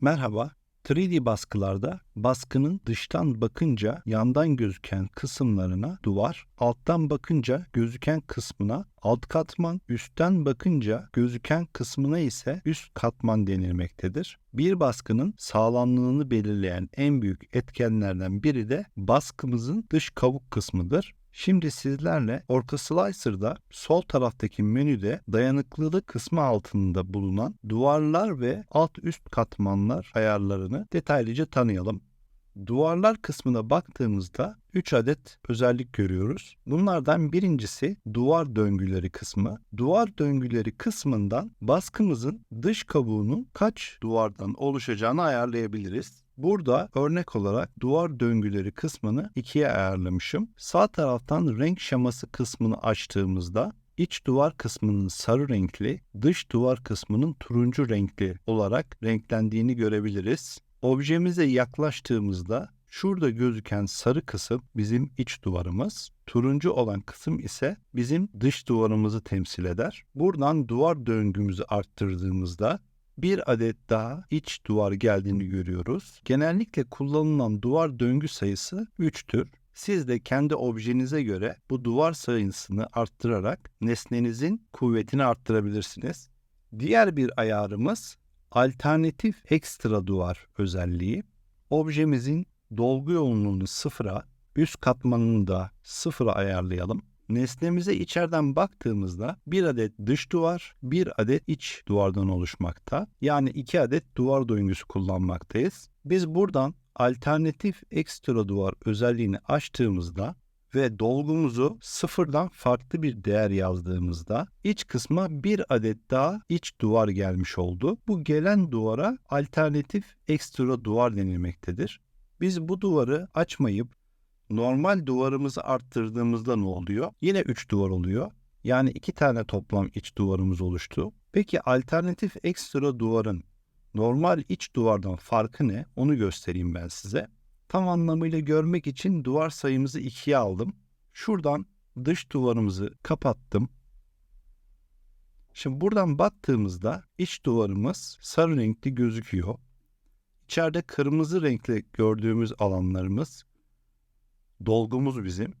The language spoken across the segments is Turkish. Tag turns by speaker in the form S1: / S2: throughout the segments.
S1: Merhaba. 3D baskılarda baskının dıştan bakınca yandan gözüken kısımlarına duvar, alttan bakınca gözüken kısmına alt katman, üstten bakınca gözüken kısmına ise üst katman denilmektedir. Bir baskının sağlamlığını belirleyen en büyük etkenlerden biri de baskımızın dış kabuk kısmıdır. Şimdi sizlerle Orca Slicer'da sol taraftaki menüde dayanıklılık kısmı altında bulunan duvarlar ve alt üst katmanlar ayarlarını detaylıca tanıyalım. Duvarlar kısmına baktığımızda 3 adet özellik görüyoruz. Bunlardan birincisi duvar döngüleri kısmı. Duvar döngüleri kısmından baskımızın dış kabuğunun kaç duvardan oluşacağını ayarlayabiliriz. Burada örnek olarak duvar döngüleri kısmını ikiye ayarlamışım. Sağ taraftan renk şeması kısmını açtığımızda iç duvar kısmının sarı renkli, dış duvar kısmının turuncu renkli olarak renklendiğini görebiliriz. Objemize yaklaştığımızda şurada gözüken sarı kısım bizim iç duvarımız, turuncu olan kısım ise bizim dış duvarımızı temsil eder. Buradan duvar döngümüzü arttırdığımızda bir adet daha iç duvar geldiğini görüyoruz. Genellikle kullanılan duvar döngü sayısı 3'tür. Siz de kendi objenize göre bu duvar sayısını arttırarak nesnenizin kuvvetini arttırabilirsiniz. Diğer bir ayarımız alternatif ekstra duvar özelliği. Objemizin dolgu yoğunluğunu sıfıra, üst katmanını da sıfıra ayarlayalım. Nesnemize içeriden baktığımızda bir adet dış duvar, bir adet iç duvardan oluşmakta. Yani iki adet duvar döngüsü kullanmaktayız. Biz buradan alternatif ekstra duvar özelliğini açtığımızda ve dolgumuzu sıfırdan farklı bir değer yazdığımızda iç kısma bir adet daha iç duvar gelmiş oldu. Bu gelen duvara alternatif ekstra duvar denilmektedir. Biz bu duvarı açmayıp normal duvarımızı arttırdığımızda ne oluyor? Yine 3 duvar oluyor. Yani iki tane toplam iç duvarımız oluştu. Peki alternatif ekstra duvarın normal iç duvardan farkı ne? Onu göstereyim ben size. Tam anlamıyla görmek için duvar sayımızı ikiye aldım. Şuradan dış duvarımızı kapattım. Şimdi buradan baktığımızda iç duvarımız sarı renkli gözüküyor. İçeride kırmızı renkli gördüğümüz alanlarımız dolgumuz bizim.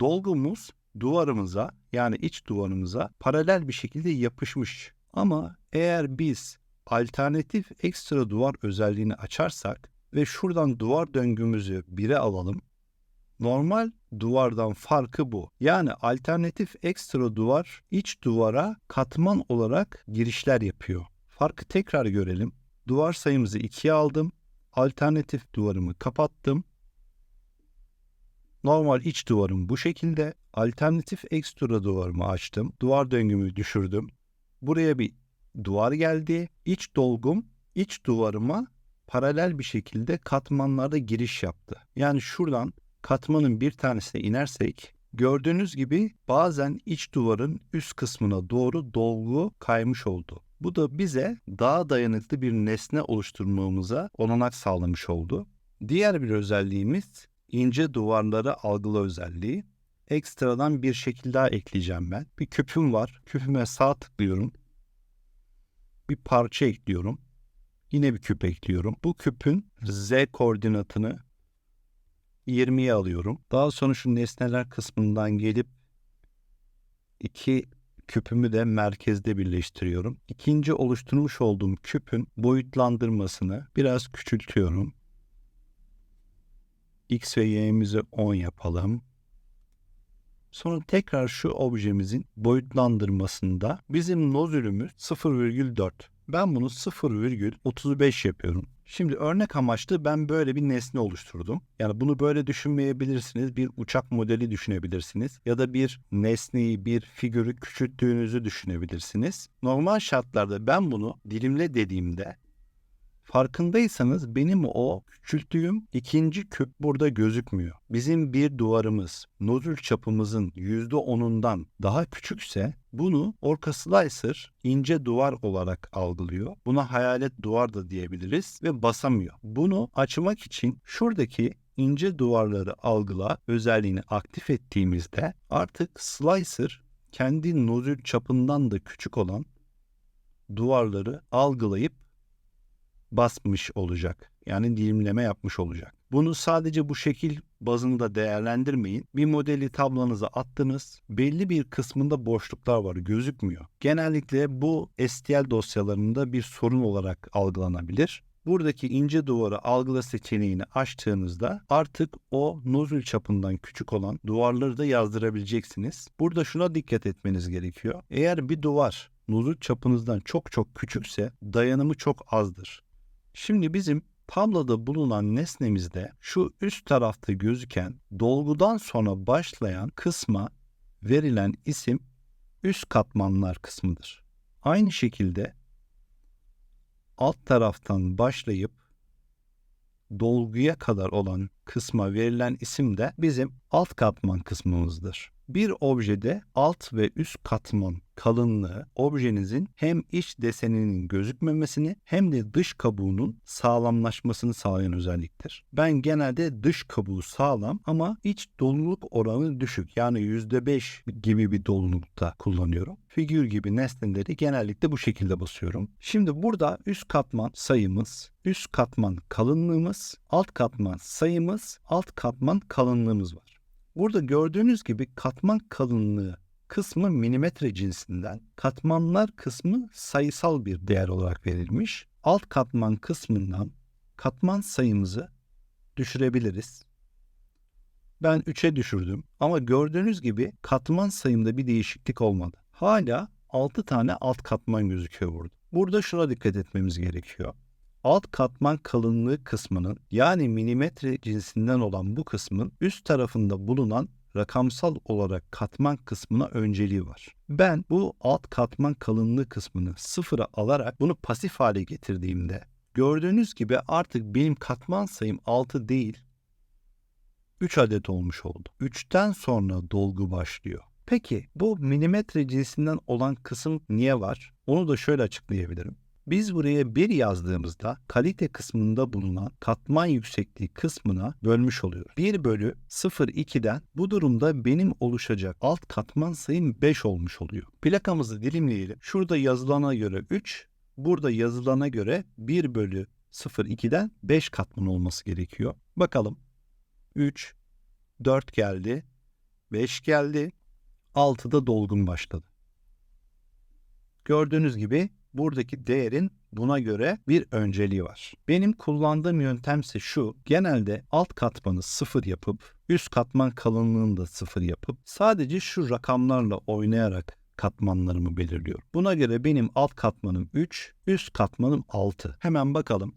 S1: Dolgumuz duvarımıza yani iç duvarımıza paralel bir şekilde yapışmış. Ama eğer biz alternatif ekstra duvar özelliğini açarsak ve şuradan duvar döngümüzü 1'e alalım. Normal duvardan farkı bu. Yani alternatif ekstra duvar iç duvara katman olarak girişler yapıyor. Farkı tekrar görelim. Duvar sayımızı 2'ye aldım. Alternatif duvarımı kapattım. Normal iç duvarım bu şekilde. Alternatif ekstra duvarımı açtım. Duvar döngümü düşürdüm. Buraya bir duvar geldi. İç dolgum iç duvarıma paralel bir şekilde katmanlarda giriş yaptı. Yani şuradan katmanın bir tanesine inersek gördüğünüz gibi bazen iç duvarın üst kısmına doğru dolgu kaymış oldu. Bu da bize daha dayanıklı bir nesne oluşturmamıza olanak sağlamış oldu. Diğer bir özelliğimiz ince duvarları algıla özelliği. Ekstradan bir şekil daha ekleyeceğim ben. Bir küpüm var. Küpüme sağ tıklıyorum. Bir parça ekliyorum. Yine bir küp ekliyorum. Bu küpün z koordinatını 20'ye alıyorum. Daha sonra şu nesneler kısmından gelip iki küpümü de merkezde birleştiriyorum. İkinci oluşturmuş olduğum küpün boyutlandırmasını biraz küçültüyorum. X ve Y'mizi 10 yapalım. Sonra tekrar şu objemizin boyutlandırmasında bizim nozülümüz 0,4. Ben bunu 0,35 yapıyorum. Şimdi örnek amaçlı ben böyle bir nesne oluşturdum. Yani bunu böyle düşünmeyebilirsiniz. Bir uçak modeli düşünebilirsiniz. Ya da bir nesneyi, bir figürü küçülttüğünüzü düşünebilirsiniz. Normal şartlarda ben bunu dilimle dediğimde Farkındaysanız benim o küçülttüğüm ikinci küp burada gözükmüyor. Bizim bir duvarımız nodül çapımızın %10'undan daha küçükse bunu Orca Slicer ince duvar olarak algılıyor. Buna hayalet duvar da diyebiliriz ve basamıyor. Bunu açmak için şuradaki ince duvarları algıla özelliğini aktif ettiğimizde artık Slicer kendi nodül çapından da küçük olan duvarları algılayıp basmış olacak. Yani dilimleme yapmış olacak. Bunu sadece bu şekil bazında değerlendirmeyin. Bir modeli tablonuza attınız. Belli bir kısmında boşluklar var, gözükmüyor. Genellikle bu STL dosyalarında bir sorun olarak algılanabilir. Buradaki ince duvarı algıla seçeneğini açtığınızda artık o nozül çapından küçük olan duvarları da yazdırabileceksiniz. Burada şuna dikkat etmeniz gerekiyor. Eğer bir duvar nozül çapınızdan çok çok küçükse dayanımı çok azdır. Şimdi bizim tabloda bulunan nesnemizde şu üst tarafta gözüken dolgudan sonra başlayan kısma verilen isim üst katmanlar kısmıdır. Aynı şekilde alt taraftan başlayıp dolguya kadar olan kısma verilen isim de bizim alt katman kısmımızdır. Bir objede alt ve üst katman kalınlığı objenizin hem iç deseninin gözükmemesini hem de dış kabuğunun sağlamlaşmasını sağlayan özelliktir. Ben genelde dış kabuğu sağlam ama iç doluluk oranı düşük yani %5 gibi bir dolulukta kullanıyorum. Figür gibi nesneleri genellikle bu şekilde basıyorum. Şimdi burada üst katman sayımız, üst katman kalınlığımız, alt katman sayımız, alt katman kalınlığımız var. Burada gördüğünüz gibi katman kalınlığı kısmı milimetre cinsinden, katmanlar kısmı sayısal bir değer olarak verilmiş. Alt katman kısmından katman sayımızı düşürebiliriz. Ben 3'e düşürdüm ama gördüğünüz gibi katman sayımda bir değişiklik olmadı. Hala 6 tane alt katman gözüküyor burada. Burada şuna dikkat etmemiz gerekiyor alt katman kalınlığı kısmının yani milimetre cinsinden olan bu kısmın üst tarafında bulunan rakamsal olarak katman kısmına önceliği var. Ben bu alt katman kalınlığı kısmını sıfıra alarak bunu pasif hale getirdiğimde gördüğünüz gibi artık benim katman sayım 6 değil 3 adet olmuş oldu. 3'ten sonra dolgu başlıyor. Peki bu milimetre cinsinden olan kısım niye var? Onu da şöyle açıklayabilirim. Biz buraya 1 yazdığımızda kalite kısmında bulunan katman yüksekliği kısmına bölmüş oluyor. 1 bölü 0,2'den bu durumda benim oluşacak alt katman sayım 5 olmuş oluyor. Plakamızı dilimleyelim. Şurada yazılana göre 3, burada yazılana göre 1 bölü 0,2'den 5 katman olması gerekiyor. Bakalım. 3, 4 geldi, 5 geldi, 6'da dolgun başladı. Gördüğünüz gibi buradaki değerin buna göre bir önceliği var. Benim kullandığım yöntemse şu. Genelde alt katmanı sıfır yapıp üst katman kalınlığını da sıfır yapıp sadece şu rakamlarla oynayarak katmanlarımı belirliyorum. Buna göre benim alt katmanım 3, üst katmanım 6. Hemen bakalım.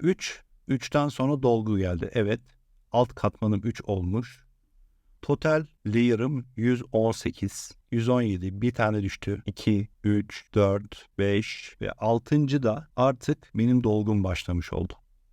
S1: 3, 3'ten sonra dolgu geldi. Evet, alt katmanım 3 olmuş. Total layer'ım 118. 117 bir tane düştü. 2, 3, 4, 5 ve 6. da artık benim dolgum başlamış oldu.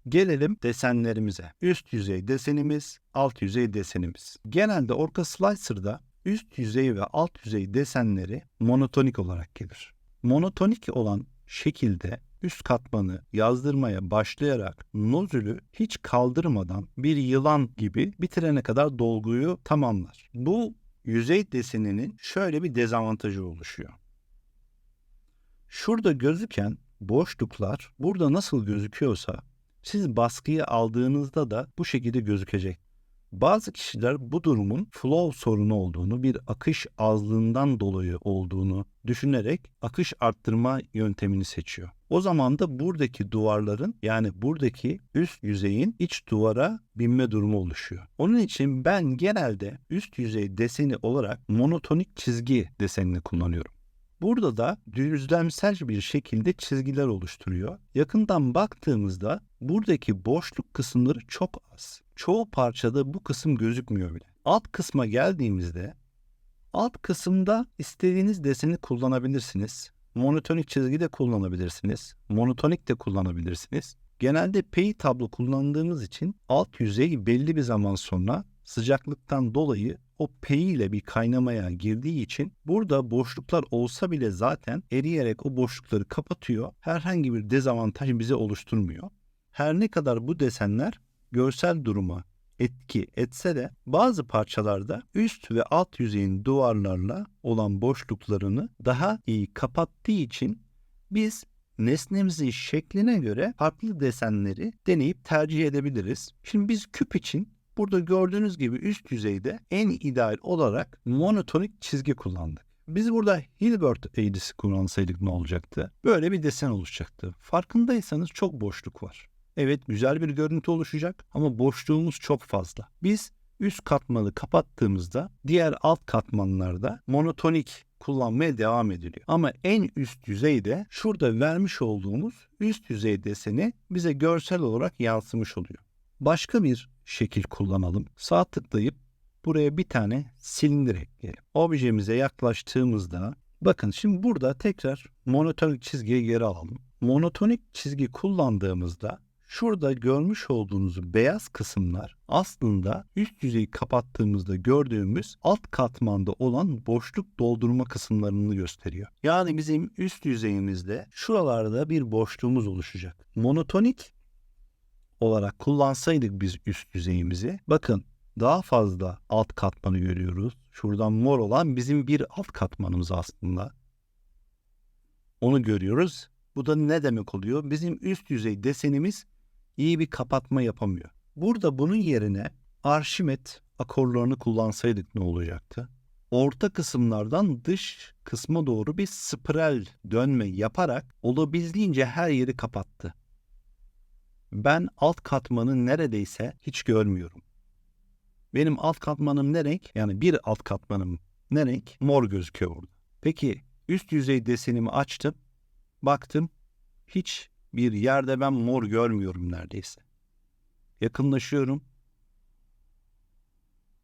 S1: Gelelim desenlerimize. Üst yüzey desenimiz, alt yüzey desenimiz. Genelde Orca Slicer'da üst yüzey ve alt yüzey desenleri monotonik olarak gelir. Monotonik olan şekilde üst katmanı yazdırmaya başlayarak nozülü hiç kaldırmadan bir yılan gibi bitirene kadar dolguyu tamamlar. Bu yüzey deseninin şöyle bir dezavantajı oluşuyor. Şurada gözüken boşluklar burada nasıl gözüküyorsa siz baskıyı aldığınızda da bu şekilde gözükecek. Bazı kişiler bu durumun flow sorunu olduğunu, bir akış azlığından dolayı olduğunu düşünerek akış arttırma yöntemini seçiyor. O zaman da buradaki duvarların yani buradaki üst yüzeyin iç duvara binme durumu oluşuyor. Onun için ben genelde üst yüzey deseni olarak monotonik çizgi desenini kullanıyorum. Burada da düzlemsel bir şekilde çizgiler oluşturuyor. Yakından baktığımızda buradaki boşluk kısımları çok az. Çoğu parçada bu kısım gözükmüyor bile. Alt kısma geldiğimizde alt kısımda istediğiniz deseni kullanabilirsiniz. Monotonik çizgi de kullanabilirsiniz. Monotonik de kullanabilirsiniz. Genelde peyi tablo kullandığımız için alt yüzey belli bir zaman sonra sıcaklıktan dolayı o peyi ile bir kaynamaya girdiği için burada boşluklar olsa bile zaten eriyerek o boşlukları kapatıyor. Herhangi bir dezavantaj bize oluşturmuyor. Her ne kadar bu desenler görsel duruma etki etse de bazı parçalarda üst ve alt yüzeyin duvarlarla olan boşluklarını daha iyi kapattığı için biz nesnemizin şekline göre farklı desenleri deneyip tercih edebiliriz. Şimdi biz küp için burada gördüğünüz gibi üst yüzeyde en ideal olarak monotonik çizgi kullandık. Biz burada Hilbert eğrisi kullansaydık ne olacaktı? Böyle bir desen oluşacaktı. Farkındaysanız çok boşluk var. Evet güzel bir görüntü oluşacak ama boşluğumuz çok fazla. Biz üst katmanı kapattığımızda diğer alt katmanlarda monotonik kullanmaya devam ediliyor. Ama en üst yüzeyde şurada vermiş olduğumuz üst yüzey deseni bize görsel olarak yansımış oluyor. Başka bir şekil kullanalım. Sağ tıklayıp buraya bir tane silindir ekleyelim. Objemize yaklaştığımızda bakın şimdi burada tekrar monotonik çizgiye geri alalım. Monotonik çizgi kullandığımızda şurada görmüş olduğunuz beyaz kısımlar aslında üst yüzeyi kapattığımızda gördüğümüz alt katmanda olan boşluk doldurma kısımlarını gösteriyor. Yani bizim üst yüzeyimizde şuralarda bir boşluğumuz oluşacak. Monotonik olarak kullansaydık biz üst yüzeyimizi bakın daha fazla alt katmanı görüyoruz. Şuradan mor olan bizim bir alt katmanımız aslında. Onu görüyoruz. Bu da ne demek oluyor? Bizim üst yüzey desenimiz iyi bir kapatma yapamıyor. Burada bunun yerine Arşimet akorlarını kullansaydık ne olacaktı? Orta kısımlardan dış kısma doğru bir spiral dönme yaparak olabildiğince her yeri kapattı. Ben alt katmanı neredeyse hiç görmüyorum. Benim alt katmanım ne renk? Yani bir alt katmanım ne renk? Mor gözüküyor burada. Peki üst yüzey desenimi açtım. Baktım hiç bir yerde ben mor görmüyorum neredeyse. Yakınlaşıyorum.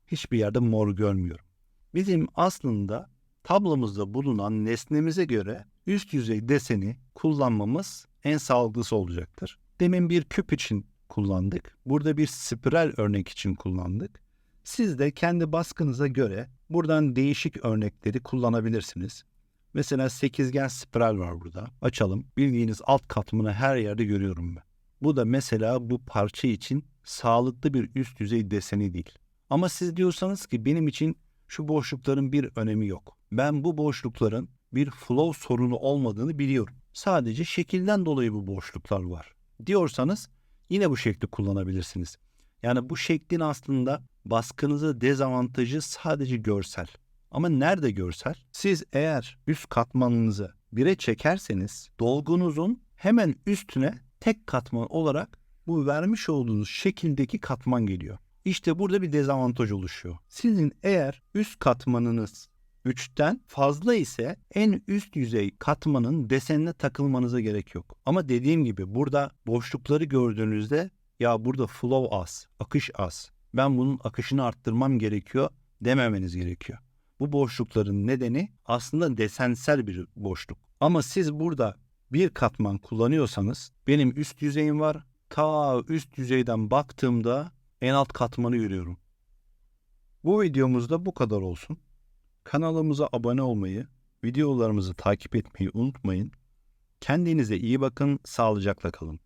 S1: Hiçbir yerde mor görmüyorum. Bizim aslında tablomuzda bulunan nesnemize göre üst yüzey deseni kullanmamız en sağlıklısı olacaktır. Demin bir küp için kullandık. Burada bir spiral örnek için kullandık. Siz de kendi baskınıza göre buradan değişik örnekleri kullanabilirsiniz. Mesela sekizgen spiral var burada. Açalım. Bildiğiniz alt katmanı her yerde görüyorum ben. Bu da mesela bu parça için sağlıklı bir üst yüzey deseni değil. Ama siz diyorsanız ki benim için şu boşlukların bir önemi yok. Ben bu boşlukların bir flow sorunu olmadığını biliyorum. Sadece şekilden dolayı bu boşluklar var. Diyorsanız yine bu şekli kullanabilirsiniz. Yani bu şeklin aslında baskınıza dezavantajı sadece görsel. Ama nerede görsel? Siz eğer üst katmanınızı bire çekerseniz dolgunuzun hemen üstüne tek katman olarak bu vermiş olduğunuz şekildeki katman geliyor. İşte burada bir dezavantaj oluşuyor. Sizin eğer üst katmanınız 3'ten fazla ise en üst yüzey katmanın desenine takılmanıza gerek yok. Ama dediğim gibi burada boşlukları gördüğünüzde ya burada flow az, akış az. Ben bunun akışını arttırmam gerekiyor dememeniz gerekiyor. Bu boşlukların nedeni aslında desensel bir boşluk. Ama siz burada bir katman kullanıyorsanız benim üst yüzeyim var. Ta üst yüzeyden baktığımda en alt katmanı görüyorum. Bu videomuzda bu kadar olsun. Kanalımıza abone olmayı, videolarımızı takip etmeyi unutmayın. Kendinize iyi bakın, sağlıcakla kalın.